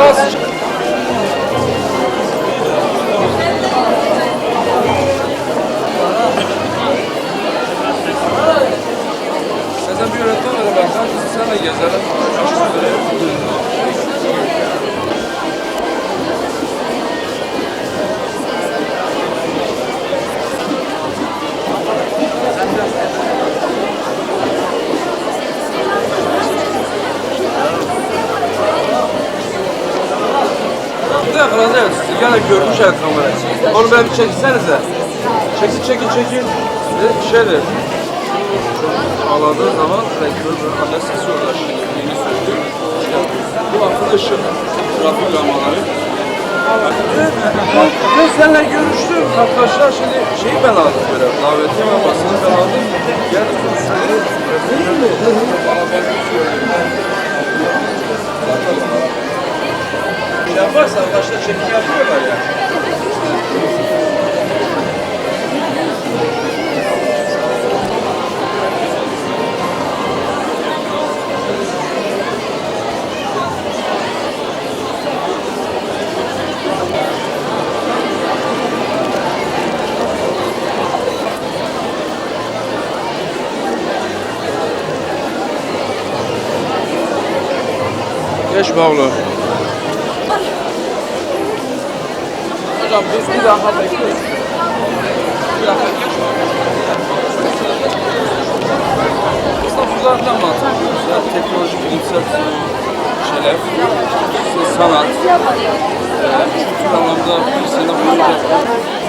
sócios. Yakalandı evet. Gene görmüş evet kamerayı. Onu ben bir çeksenize. Çekin çekin çekin. Ve şöyle. Ağladığı zaman ve anne sesi orada şeklini söylüyor. Bu arkadaşım trafik lamaları. Ben seninle görüştüm. Arkadaşlar şimdi şeyi ben aldım böyle. Davetiye ve basını ben aldım. Gel. Şey yaparsa arkadaşlar çekim yapıyorlar ya. Geç bağlı. Hocam biz bir daha bekliyoruz. Bir geç. Aslında bu zaten mantıklı. Ya teknoloji, bilimsel şeyler, sanat, kültür anlamda bir sene boyunca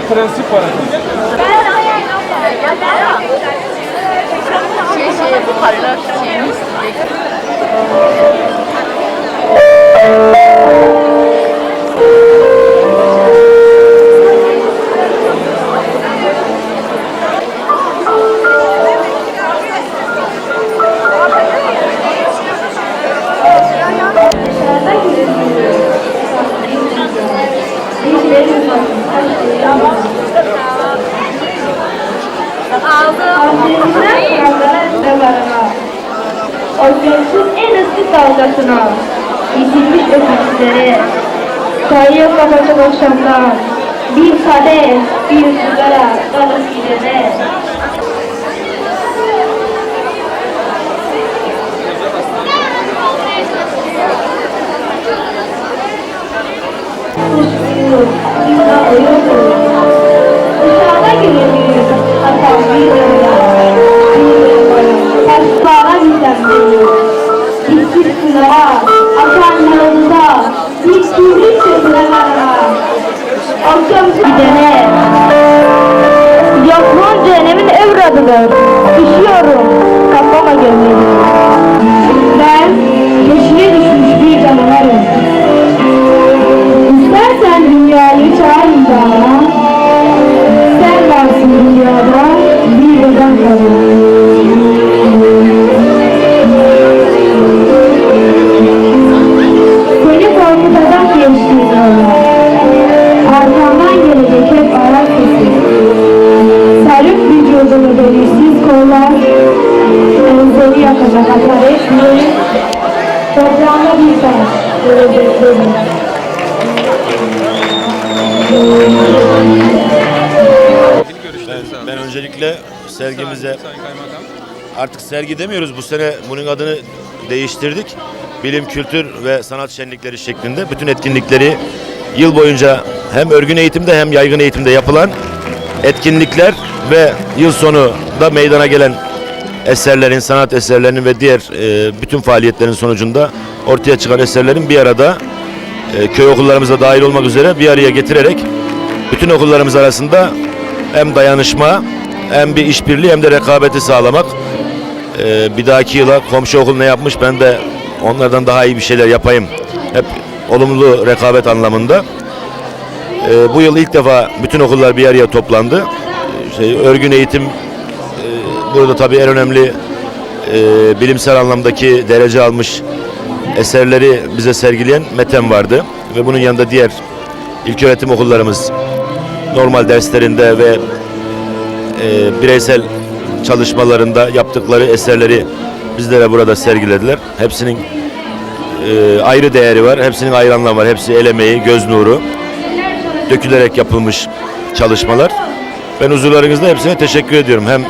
prensip var efendim. Şey şey ıssız dalgasına, itilmiş öpücükleri, sayı kapatın akşamlar, bir kadeh, bir sigara, dalıp gidene. Cehennemin evradıdır. Üşüyorum, kafama gömleğim. Toprağına bir taş. Ben, ben öncelikle sergimize artık sergi demiyoruz bu sene bunun adını değiştirdik. Bilim, kültür ve sanat şenlikleri şeklinde bütün etkinlikleri yıl boyunca hem örgün eğitimde hem yaygın eğitimde yapılan etkinlikler ve yıl sonu da meydana gelen eserlerin, sanat eserlerinin ve diğer e, bütün faaliyetlerin sonucunda ortaya çıkan eserlerin bir arada e, köy okullarımıza dahil olmak üzere bir araya getirerek bütün okullarımız arasında hem dayanışma hem bir işbirliği hem de rekabeti sağlamak. Ee, bir dahaki yıla komşu okul ne yapmış ben de onlardan daha iyi bir şeyler yapayım. Hep olumlu rekabet anlamında. Ee, bu yıl ilk defa bütün okullar bir araya toplandı. Ee, Şey, örgün eğitim e, burada tabii en önemli e, bilimsel anlamdaki derece almış eserleri bize sergileyen Metem vardı. Ve bunun yanında diğer ilköğretim okullarımız normal derslerinde ve e, bireysel çalışmalarında yaptıkları eserleri bizlere burada sergilediler. Hepsinin e, ayrı değeri var, hepsinin ayrı anlamı var. Hepsi el emeği, göz nuru, dökülerek yapılmış çalışmalar. Ben huzurlarınızda hepsine teşekkür ediyorum. Hem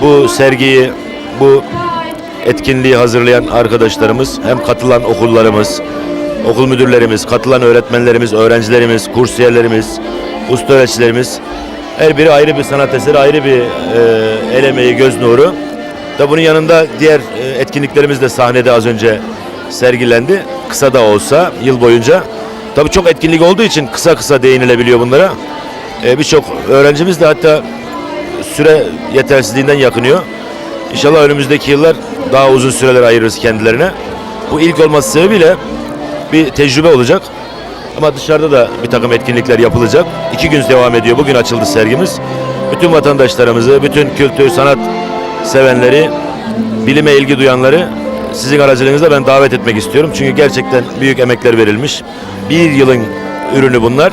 bu sergiyi, bu etkinliği hazırlayan arkadaşlarımız, hem katılan okullarımız, okul müdürlerimiz, katılan öğretmenlerimiz, öğrencilerimiz, kursiyerlerimiz, usta öğreticilerimiz her biri ayrı bir sanat eseri, ayrı bir e, el emeği, göz nuru. Da bunun yanında diğer e, etkinliklerimiz de sahnede az önce sergilendi. Kısa da olsa yıl boyunca. Tabii çok etkinlik olduğu için kısa kısa değinilebiliyor bunlara. E, Birçok öğrencimiz de hatta süre yetersizliğinden yakınıyor. İnşallah önümüzdeki yıllar daha uzun süreler ayırırız kendilerine. Bu ilk olması sebebiyle bir tecrübe olacak. Ama dışarıda da bir takım etkinlikler yapılacak. İki gün devam ediyor. Bugün açıldı sergimiz. Bütün vatandaşlarımızı, bütün kültür, sanat sevenleri, bilime ilgi duyanları sizin aracılığınızla ben davet etmek istiyorum. Çünkü gerçekten büyük emekler verilmiş. Bir yılın ürünü bunlar.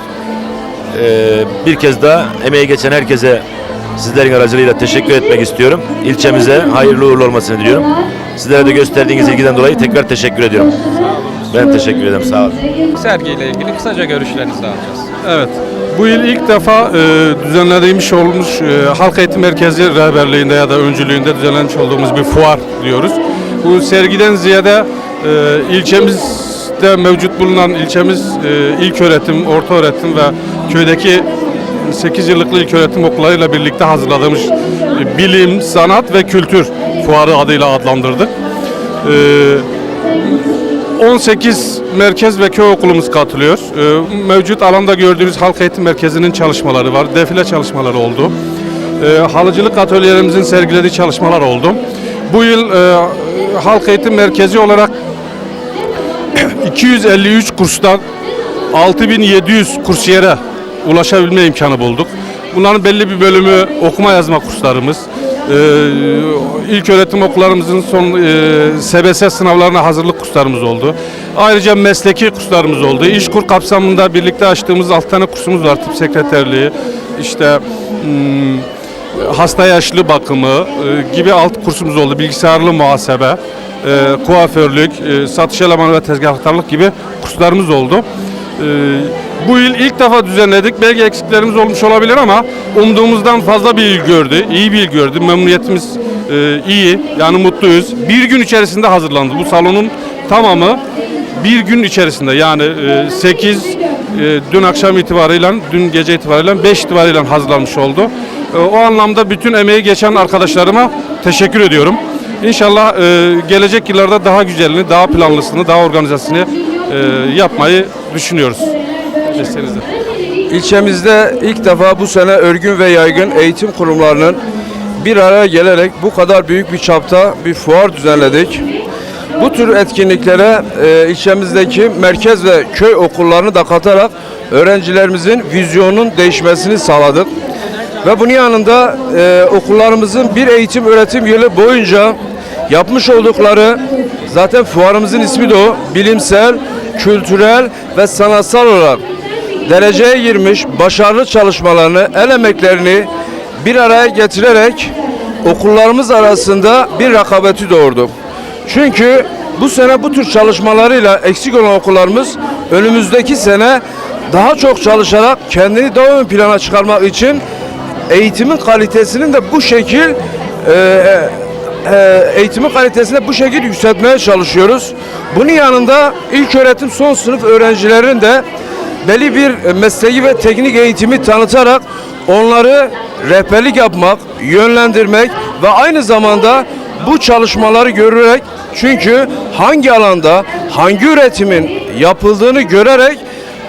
Ee, bir kez daha emeği geçen herkese sizlerin aracılığıyla teşekkür etmek istiyorum. İlçemize hayırlı uğurlu olmasını diliyorum. Sizlere de gösterdiğiniz ilgiden dolayı tekrar teşekkür ediyorum. Ben teşekkür ederim. Sağ olun. Sergiyle ilgili kısaca görüşlerinizi alacağız. Evet. Bu yıl ilk defa e, düzenlenmiş olmuş e, Halk Eğitim Merkezi rehberliğinde ya da öncülüğünde düzenlenmiş olduğumuz bir fuar diyoruz. Bu sergiden ziyade e, ilçemizde mevcut bulunan ilçemiz e, ilk öğretim, orta öğretim ve köydeki 8 yıllık ilk öğretim okullarıyla birlikte hazırladığımız e, bilim, sanat ve kültür fuarı adıyla adlandırdık. E, 18 merkez ve köy okulumuz katılıyor. Ee, Mevcut alanda gördüğünüz halk eğitim merkezinin çalışmaları var. Defile çalışmaları oldu. Halıcılık atölyelerimizin sergilediği çalışmalar oldu. Bu yıl e, halk eğitim merkezi olarak 253 kurstan 6700 kursiyere ulaşabilme imkanı bulduk. Bunların belli bir bölümü okuma yazma kurslarımız. Ee, ilk öğretim okullarımızın son e, SBS sınavlarına hazırlık kurslarımız oldu. Ayrıca mesleki kurslarımız oldu. İşkur kapsamında birlikte açtığımız 6 tane kursumuz var. Tıp sekreterliği, işte hmm, hasta yaşlı bakımı e, gibi alt kursumuz oldu. Bilgisayarlı muhasebe, e, kuaförlük, e, satış elemanı ve tezgahtarlık gibi kurslarımız oldu. E, bu yıl ilk defa düzenledik. Belki eksiklerimiz olmuş olabilir ama umduğumuzdan fazla bir ilgi gördü. İyi bir ilgi gördü. Memnuniyetimiz e, iyi. Yani mutluyuz. Bir gün içerisinde hazırlandı. Bu salonun tamamı bir gün içerisinde yani 8 dün akşam itibariyle dün gece itibariyle 5 itibariyle hazırlanmış oldu. E, O anlamda bütün emeği geçen arkadaşlarıma teşekkür ediyorum. İnşallah e, gelecek yıllarda daha güzelini, daha planlısını, daha organizasyonu e, yapmayı düşünüyoruz. Desteğinizle. İlçemizde ilk defa bu sene örgün ve yaygın eğitim kurumlarının bir araya gelerek bu kadar büyük bir çapta bir fuar düzenledik. Bu tür etkinliklere e, ilçemizdeki merkez ve köy okullarını da katarak öğrencilerimizin vizyonunun değişmesini sağladık. Ve bunun yanında e, okullarımızın bir eğitim öğretim yılı boyunca yapmış oldukları zaten fuarımızın ismi de o bilimsel, kültürel ve sanatsal olarak dereceye girmiş başarılı çalışmalarını, el emeklerini bir araya getirerek okullarımız arasında bir rakabeti doğurdu. Çünkü bu sene bu tür çalışmalarıyla eksik olan okullarımız önümüzdeki sene daha çok çalışarak kendini daha ön plana çıkarmak için eğitimin kalitesinin de bu şekil e, e, eğitimin kalitesini bu şekilde yükseltmeye çalışıyoruz. Bunun yanında ilk öğretim son sınıf öğrencilerin de belli bir mesleği ve teknik eğitimi tanıtarak onları rehberlik yapmak, yönlendirmek ve aynı zamanda bu çalışmaları görerek çünkü hangi alanda hangi üretimin yapıldığını görerek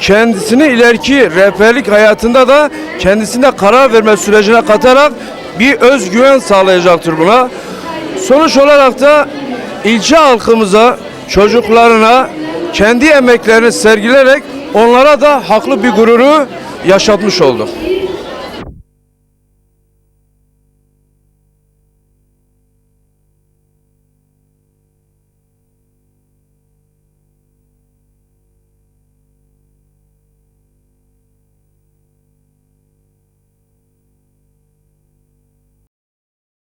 kendisini ileriki rehberlik hayatında da kendisinde karar verme sürecine katarak bir özgüven sağlayacaktır buna. Sonuç olarak da ilçe halkımıza, çocuklarına kendi emeklerini sergilerek onlara da haklı bir gururu yaşatmış olduk.